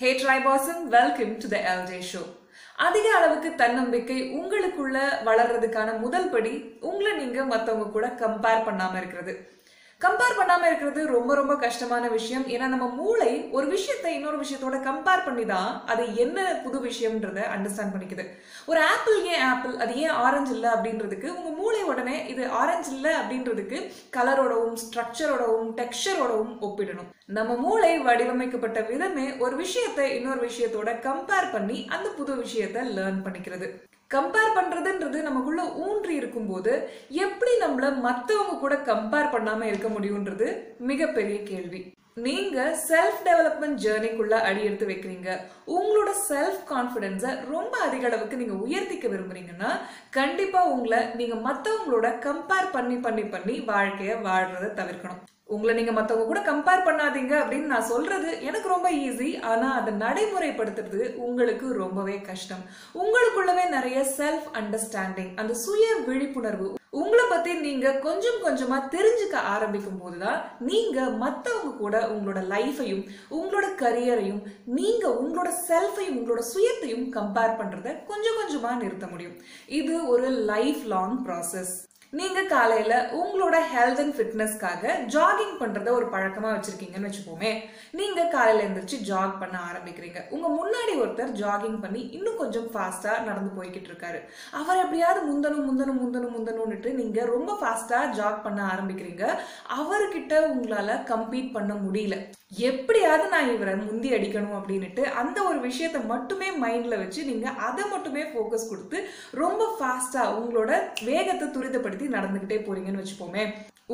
Hey ட்ரைபாசம் welcome to the LJ show அதிக அளவுக்கு தன்னம்பிக்கை உங்களுக்குள்ள வளர்றதுக்கான முதல் படி உங்களை நீங்க மத்தவங்க கூட கம்பேர் பண்ணாம இருக்கிறது. கம்பேர் பண்ணாம இருக்கிறது ரொம்ப ரொம்ப கஷ்டமான விஷயம். ஏன்னா நம்ம மூளை ஒரு விஷயத்தை இன்னொரு விஷயத்தோட கம்பேர் பண்ணி தான் அது என்ன புது விஷயம்ன்றத அண்டர்ஸ்டாண்ட் பண்ணிக்குது. ஒரு ஆப்பிள் ஏன் ஆப்பிள் அது ஏன் ஆரஞ்சு இல்லை அப்படின்றதுக்கு உங்க மூளை உடனே இது ஆரஞ்சு இல்லை அப்படின்றதுக்கு கலரோடவும் ஸ்ட்ரக்சரோடவும் டெக்ஸ்டரோடவும் ஒப்பிடணும். நம்ம மூளை வடிவமைக்கப்பட்ட விதமே ஒரு விஷயத்தை இன்னொரு விஷயத்தோட கம்பேர் பண்ணி அந்த புது விஷயத்தை லேர்ன் பண்ணிக்கிறது. கம்பேர் பண்றதுன்றது நமக்குள்ள ஊன்றி இருக்கும்போது எப்படி நம்மள மத்தவங்க கூட கம்பேர் பண்ணாம இருக்க முடியும்ன்றது மிகப்பெரிய கேள்வி. நீங்க செல்ஃப் டெவலப்மெண்ட் ஜேர்னிக்குள்ள அடி எடுத்து வைக்கிறீங்க. உங்களோட செல்ஃப் கான்ஃபிடென்ஸை ரொம்ப அதிக அளவுக்கு நீங்க உயர்த்திக்க விரும்புறீங்கன்னா கண்டிப்பா உங்களை நீங்க மத்தவங்களோட கம்பேர் பண்ணி பண்ணி பண்ணி வாழ்க்கைய வாழ்றதை தவிர்க்கணும். உங்களை நீங்க மத்தவங்க கூட கம்பேர் பண்ணாதீங்க அப்படின்னு நான் சொல்றது எனக்கு ரொம்ப ஈஸி ஆனா அதை நடைமுறைப்படுத்துறது உங்களுக்கு ரொம்பவே கஷ்டம். உங்களுக்குள்ளவே நிறைய செல்ஃப் அண்டர்ஸ்டாண்டிங் அந்த சுய விழிப்புணர்வு உங்களை பத்தி நீங்க கொஞ்சம் கொஞ்சமா தெரிஞ்சுக்க ஆரம்பிக்கும் போதுதான் நீங்க மத்தவங்க கூட உங்களோட லைஃபையும் உங்களோட கரியரையும் நீங்க உங்களோட செல்ஃபையும் உங்களோட சுயத்தையும் கம்பேர் பண்றத கொஞ்சம் கொஞ்சமா நிறுத்த முடியும். இது ஒரு லைஃப் லாங் ப்ராசஸ் நீங்க காலையில உங்களோட ஹெல்த் அண்ட் ஃபிட்னஸ்க்காக ஜாகிங் பண்றத ஒரு பழக்கமா வச்சிருக்கீங்கன்னு வச்சுப்போமே நீங்க காலையில எழுந்திரிச்சு ஜாக் பண்ண ஆரம்பிக்கிறீங்க. உங்க முன்னாடி ஒருத்தர் ஜாகிங் பண்ணி இன்னும் கொஞ்சம் ஃபாஸ்டா நடந்து போய்கிட்டு இருக்காரு. அவர் எப்படியாவது முந்தனும் முந்தனும் முந்தனும் முந்தனும்னுட்டு நீங்க ரொம்ப ஃபாஸ்டா ஜாக் பண்ண ஆரம்பிக்கிறீங்க. அவர்கிட்ட உங்களால கம்பீட் பண்ண முடியல. எப்படியாவது நான் இவரை முந்தி அடிக்கணும் அப்படின்னுட்டு அந்த ஒரு விஷயத்த மட்டுமே மைண்டில் வச்சு நீங்கள் அதை மட்டுமே ஃபோக்கஸ் கொடுத்து ரொம்ப ஃபாஸ்ட்டாக உங்களோட வேகத்தை துரிதப்படுத்தி நடந்துக்கிட்டே போறீங்கன்னு வச்சுப்போமே.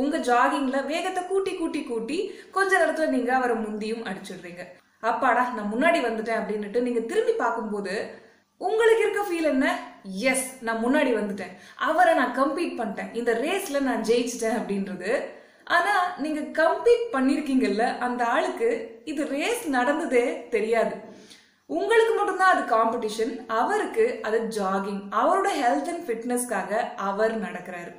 உங்கள் ஜாகிங்கில் வேகத்தை கூட்டி கூட்டி கூட்டி கொஞ்ச நேரத்தில் நீங்கள் அவரை முந்தியும் அடிச்சிடுறீங்க. அப்பாடா நான் முன்னாடி வந்துட்டேன் அப்படின்னுட்டு நீங்கள் திரும்பி பார்க்கும்போது உங்களுக்கு இருக்க ஃபீல் என்ன? எஸ் நான் முன்னாடி வந்துட்டேன். அவரை நான் கம்ப்ளீட் பண்ணிட்டேன். இந்த ரேஸில் நான் ஜெயிச்சிட்டேன் அப்படின்றது ஆனா நீங்க கம்பீட் பண்ணிருக்கீங்கல்ல அந்த ஆளுக்கு இது ரேஸ் நடந்ததே தெரியாது. உங்களுக்கு மட்டும்தான் அது காம்படிஷன் அவருக்கு அது ஜாகிங் அவரோட ஹெல்த் அண்ட் ஃபிட்னஸ்க்காக அவர் நடக்கிறாரு.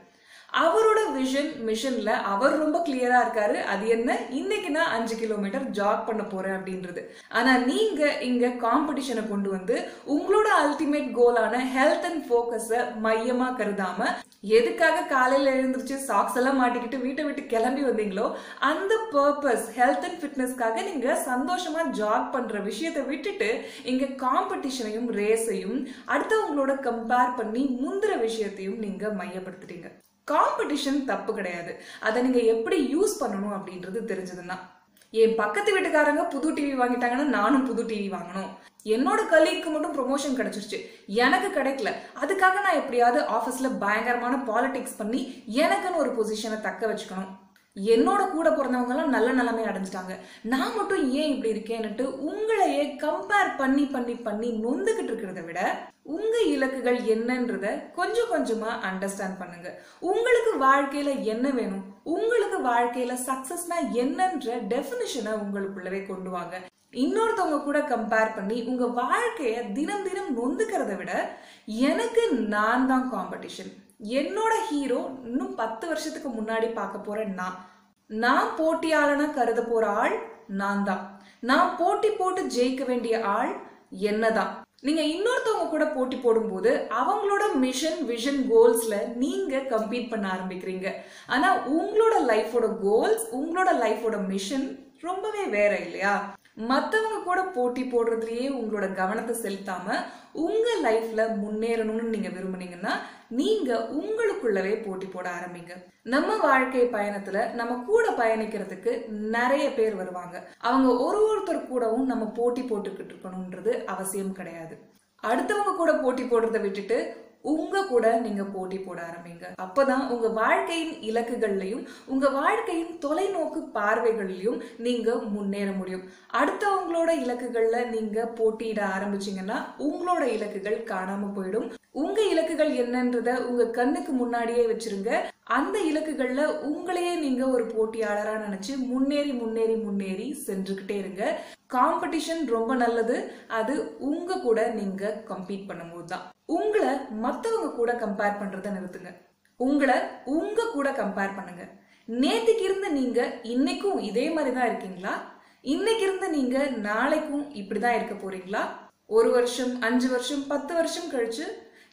அவரோட விஷன் மிஷன்ல அவர் ரொம்ப கிளியரா இருக்காரு. அது என்ன? இன்னைக்கு நான் அஞ்சு கிலோமீட்டர் ஜாக் பண்ண போறேன் அப்படின்றது. ஆனா நீங்க இங்க காம்படிஷனை கொண்டு வந்து உங்களோட அல்டிமேட் கோலான ஹெல்த் அண்ட் போக்கஸ மையமா கருதாம எதுக்காக காலையில எழுந்துருச்சு சாக்ஸ் எல்லாம் மாட்டிக்கிட்டு வீட்டை விட்டு கிளம்பி வந்தீங்களோ அந்த பர்பஸ் ஹெல்த் அண்ட் ஃபிட்னஸ்க்காக நீங்க சந்தோஷமா ஜாக் பண்ற விஷயத்தை விட்டுட்டு இங்க காம்படிஷனையும் ரேஸையும் அடுத்தவங்களோட கம்பேர் பண்ணி முந்திர விஷயத்தையும் நீங்க மையப்படுத்துறீங்க காம்படிஷன் தப்பு கிடையாது. அதை நீங்க எப்படி யூஸ் பண்ணணும் அப்படின்றது தெரிஞ்சதுன்னா என் பக்கத்து வீட்டுக்காரங்க புது டிவி வாங்கிட்டாங்கன்னா நானும் புது டிவி வாங்கணும். என்னோட கலீக்கு மட்டும் ப்ரொமோஷன் கிடைச்சிருச்சு. எனக்கு கிடைக்கல. அதுக்காக நான் எப்படியாவது ஆஃபீஸ்ல பயங்கரமான பாலிடிக்ஸ் பண்ணி எனக்குன்னு ஒரு பொசிஷனை தக்க வச்சுக்கணும். என்னோட கூட பிறந்தவங்கலாம் நல்ல நிலைமை அடைஞ்சிட்டாங்க. நான் மட்டும் ஏன் இப்படி இருக்கேன்னுட்டு உங்களையே கம்பேர் பண்ணி பண்ணி பண்ணி நொந்துகிட்டு இருக்கிறத விட உங்க இலக்குகள் என்னன்றத கொஞ்சம் கொஞ்சமா அண்டர்ஸ்டாண்ட் பண்ணுங்க. உங்களுக்கு வாழ்க்கையில என்ன வேணும்? உங்களுக்கு வாழ்க்கையில சக்சஸ்னா என்னன்ற டெபினிஷனை உங்களுக்குள்ளவே கொண்டு வாங்க. இன்னொருத்தவங்க கூட கம்பேர் பண்ணி உங்க வாழ்க்கைய தினம் தினம் நொந்துக்கிறத விட எனக்கு நான் தான் காம்படிஷன் என்னோட ஹீரோ இன்னும் பத்து வருஷத்துக்கு முன்னாடி பார்க்க போற நான். நான் போட்டியாளனா கருத போற ஆள் நான் தான். நான் போட்டி போட்டு ஜெயிக்க வேண்டிய ஆள் என்னதான். நீங்க இன்னொருத்தவங்க கூட போட்டி போடும்போது அவங்களோட மிஷன் விஷன் கோல்ஸ்ல நீங்க கம்பீட் பண்ண ஆரம்பிக்கிறீங்க. ஆனா உங்களோட லைஃபோட கோல்ஸ் உங்களோட லைஃபோட மிஷன் ரொம்பவே வேற இல்லையா? மத்தவங்க கூட போட்டி போடுறதுலயே உங்களோட கவனத்தை செலுத்தாம உங்க லைஃப்ல முன்னேறணும்னு நீங்க விரும்புனீங்கன்னா நீங்க உங்களுக்குள்ளவே போட்டி போட ஆரம்பிங்க. நம்ம வாழ்க்கை பயணத்துல நம்ம கூட பயணிக்கிறதுக்கு நிறைய பேர் வருவாங்க. அவங்க ஒரு ஒருத்தர் கூடவும் நம்ம போட்டி போட்டுக்கிட்டு இருக்கணும்ன்றது அவசியம் கிடையாது. அடுத்தவங்க கூட போட்டி போடுறதை விட்டுட்டு உங்க கூட நீங்க போட்டி போட ஆரம்பிங்க. அப்பதான் உங்க வாழ்க்கையின் இலக்குகள்லையும் உங்க வாழ்க்கையின் தொலைநோக்கு பார்வைகள்லையும் நீங்க முன்னேற முடியும். அடுத்தவங்களோட இலக்குகள்ல நீங்க போட்டியிட ஆரம்பிச்சீங்கன்னா உங்களோட இலக்குகள் காணாம போயிடும். உங்க இலக்குகள் என்னன்றத உங்க கண்ணுக்கு முன்னாடியே வச்சிருங்க. அந்த இலக்குகள்ல உங்களையே நீங்க ஒரு போட்டியாளரா நினைச்சு முன்னேறி முன்னேறி முன்னேறி சென்றுகிட்டே இருங்க. காம்படிஷன் ரொம்ப நல்லது. அது உங்க கூட நீங்க கம்பீட் பண்ணும்போது தான். உங்களை மத்தவங்க கூட கம்பேர் பண்றத நிறுத்துங்க. உங்களை உங்க கூட கம்பேர் பண்ணுங்க. நேத்துக்கு இருந்த நீங்க இன்னைக்கும் இதே மாதிரி தான் இருக்கீங்களா? இன்னைக்கு இருந்து நீங்க நாளைக்கும் இப்படிதான் இருக்க போறீங்களா? ஒரு வருஷம் அஞ்சு வருஷம் பத்து வருஷம் கழிச்சு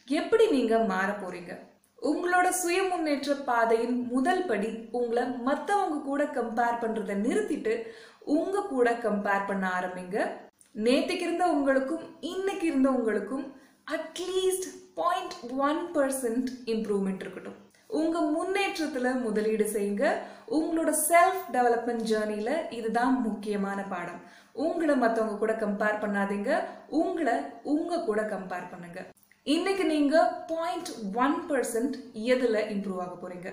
எப்படி நீங்க மாற போறீங்க? உங்களோட சுய முன்னேற்ற பாதையின் முதல் படி உங்களை மத்தவங்க கூட கம்பேர் பண்றதை நிறுத்திட்டு உங்க கூட கம்பேர் பண்ண ஆரம்பிங்க. நேற்றுக்கு இருந்த உங்களுக்கும் இன்னைக்கு இருந்த உங்களுக்கும் at least point one percent improvement இருக்கட்டும். உங்க முன்னேற்றத்துல முதலீடு செய்யுங்க. உங்களோட செல்ஃப் டெவலப்மெண்ட் ஜேர்னில இதுதான் முக்கியமான பாடம். உங்களை மத்தவங்க கூட கம்பேர் பண்ணாதீங்க. உங்களை உங்க கூட கம்பேர் பண்ணுங்க. இன்னைக்கு நீங்க பாயிண்ட் ஒன் பர்சன்ட் எதுல இம்ப்ரூவ் ஆக போறீங்க?